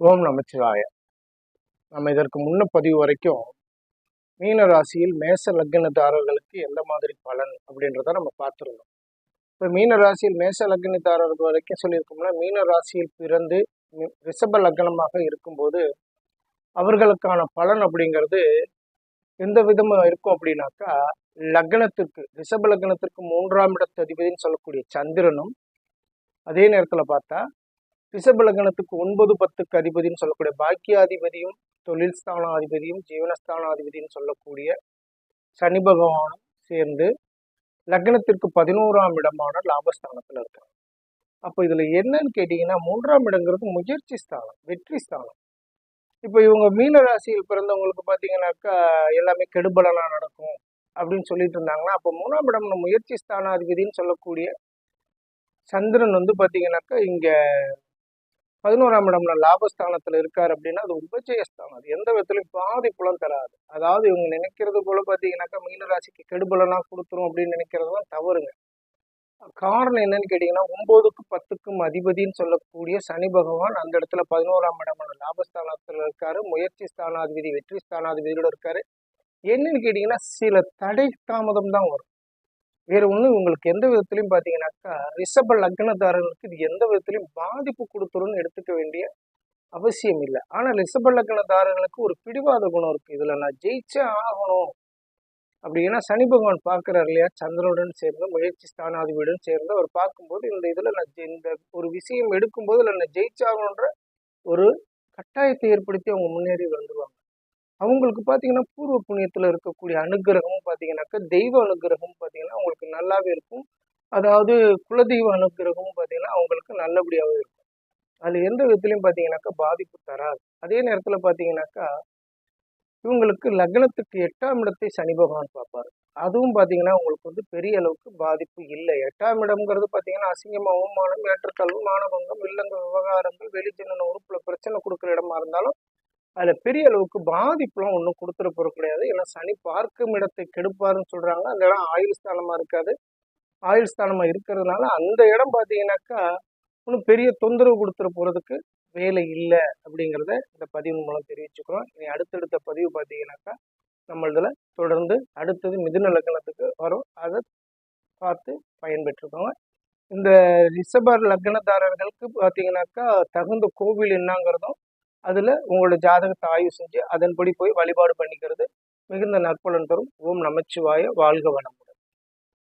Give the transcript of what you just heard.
ஓம் நமச்சிவாய. நம்ம இதற்கு முன்ன பதிவு வரைக்கும் மீன ராசியில் மேச லக்னதாரர்களுக்கு எந்த மாதிரி பலன் அப்படின்றத நம்ம பார்த்துருந்தோம். இப்போ மீன ராசியில் மேச லக்னதாரர்கள் வரைக்கும் சொல்லியிருக்கோம்னா மீன ராசியில் பிறந்து ரிஷப லக்னமாக இருக்கும்போது அவர்களுக்கான பலன் அப்படிங்கிறது எந்த விதமாக இருக்கும் அப்படின்னாக்கா லக்னத்திற்கு ரிஷப லக்னத்திற்கு மூன்றாம் இடத்து அதிபதினு சொல்லக்கூடிய சந்திரனும் அதே நேரத்தில் பார்த்தா ரிஷபலகணத்துக்கு ஒன்பது பத்துக்கு அதிபதினு சொல்லக்கூடிய பாக்கியாதிபதியும் தொழில் ஸ்தானாதிபதியும் ஜீவனஸ்தானாதிபதினு சொல்லக்கூடிய சனி பகவானும் சேர்ந்து லக்னத்திற்கு பதினோராம் இடமான லாபஸ்தானத்தில் இருக்காங்க. அப்போ இதில் என்னன்னு கேட்டிங்கன்னா மூன்றாம் இடங்கிறது முயற்சி ஸ்தானம் வெற்றி ஸ்தானம். இப்போ இவங்க மீன ராசியில் பிறந்தவங்களுக்கு பார்த்தீங்கன்னாக்கா எல்லாமே கெடுபலனாக நடக்கும் அப்படின்னு சொல்லிட்டு இருந்தாங்கன்னா அப்போ மூணாம் இடம் முயற்சி ஸ்தானாதிபதினு சொல்லக்கூடிய சந்திரன் வந்து பார்த்தீங்கன்னாக்கா இங்கே பதினோராம் இடம்ல லாபஸ்தானத்துல இருக்காரு அப்படின்னா அது உபஜயஸ்தானம் அது எந்த விதத்துலையும் புலம் தராது. அதாவது இவங்க நினைக்கிறது போல பார்த்தீங்கன்னாக்கா மீனராசிக்கு கெடுபலனா கொடுத்துரும் அப்படின்னு நினைக்கிறது தான் தவறுங்க. காரணம் என்னன்னு கேட்டீங்கன்னா ஒன்பதுக்கு பத்துக்கும் அதிபதினு சொல்லக்கூடிய சனி பகவான் அந்த இடத்துல பதினோராம் இடமான லாபஸ்தானத்தில் இருக்காரு. முயற்சி ஸ்தானாதிபதி வெற்றி ஸ்தானாதிபதியோட இருக்காரு. என்னன்னு கேட்டீங்கன்னா சில தடை தாமதம் தான் வரும். வேறு ஒன்று உங்களுக்கு எந்த விதத்துலையும் பார்த்தீங்கன்னாக்கா ரிஷப லக்னதாரர்களுக்கு இது எந்த விதத்துலையும் பாதிப்பு கொடுத்துருன்னு எடுத்துக்க வேண்டிய அவசியம் இல்லை. ஆனால் ரிஷப லக்னதாரர்களுக்கு ஒரு பிடிவாத குணம் இருக்குது இதில் நான் ஜெயிச்சே ஆகணும். அப்படின்னா சனி பகவான் பார்க்குறாரு இல்லையா? சந்திரனுடன் சேர்ந்து முயற்சி ஸ்தானாதிபதியுடன் சேர்ந்து அவர் பார்க்கும்போது இந்த இதில் நான் இந்த ஒரு விஷயம் எடுக்கும்போது இல்லை நான் ஜெயிச்சாகணுன்ற ஒரு கட்டாயத்தை ஏற்படுத்தி அவங்க முன்னேறி வந்துடுவாங்க அவங்களுக்கு பார்த்தீங்கன்னா பூர்வ புண்ணியத்தில் இருக்கக்கூடிய அனுகிரகமும் பார்த்தீங்கன்னாக்கா தெய்வ அனுகிரகமும் பார்த்தீங்கன்னா அவங்களுக்கு நல்லாவே இருக்கும். அதாவது குலதெய்வ அனுகிரகமும் பார்த்தீங்கன்னா அவங்களுக்கு நல்லபடியாகவே இருக்கும். அதில் எந்த விதத்துலையும் பார்த்தீங்கன்னாக்கா பாதிப்பு தராது. அதே நேரத்தில் பார்த்தீங்கன்னாக்கா இவங்களுக்கு லக்னத்துக்கு எட்டாம் இடத்தை சனி பகவான் பார்ப்பாரு. அதுவும் பார்த்தீங்கன்னா உங்களுக்கு வந்து பெரிய அளவுக்கு பாதிப்பு இல்லை. எட்டாம் இடம்ங்கிறது பார்த்தீங்கன்னா அசிங்கம் அவமானம் ஏற்றத்தாழ்வு மானபங்கம் இல்லங்க விவகாரங்கள் வெளிஜன உறுப்பில் பிரச்சனை கொடுக்குற இடமா இருந்தாலும் அதில் பெரிய அளவுக்கு பாதிப்புலாம் ஒன்றும் கொடுத்துட போகிற கிடையாது. ஏன்னா சனி பார்க்கும் இடத்தை கெடுப்பாருன்னு சொல்கிறாங்க அந்த இடம் ஆயுள் ஸ்தானமாக இருக்காது. ஆயுள் ஸ்தானமாக இருக்கிறதுனால அந்த இடம் பார்த்தீங்கன்னாக்கா ஒன்றும் பெரிய தொந்தரவு கொடுத்துட போகிறதுக்கு வேலை இல்லை அப்படிங்கிறத இந்த பதிவு மூலம் தெரிவிச்சுக்கிறோம். இனி அடுத்தடுத்த பதிவு பார்த்தீங்கன்னாக்கா நம்மளதில் தொடர்ந்து அடுத்தது மிதுன லக்னத்துக்கு வரும். அதை பார்த்து பயன்பெற்றுக்கோங்க. இந்த ரிஷபர் லக்னதாரர்களுக்கு பார்த்தீங்கன்னாக்கா தகுந்த கோவில் என்னங்கிறதும் அதில் உங்களோட ஜாதகத்தை ஆய்வு செஞ்சு அதன்படி போய் வழிபாடு பண்ணிக்கிறது மிகுந்த நற்பலன் தரும். ஓம் நமச்சிவாய. வாழ்க வளமுடன்.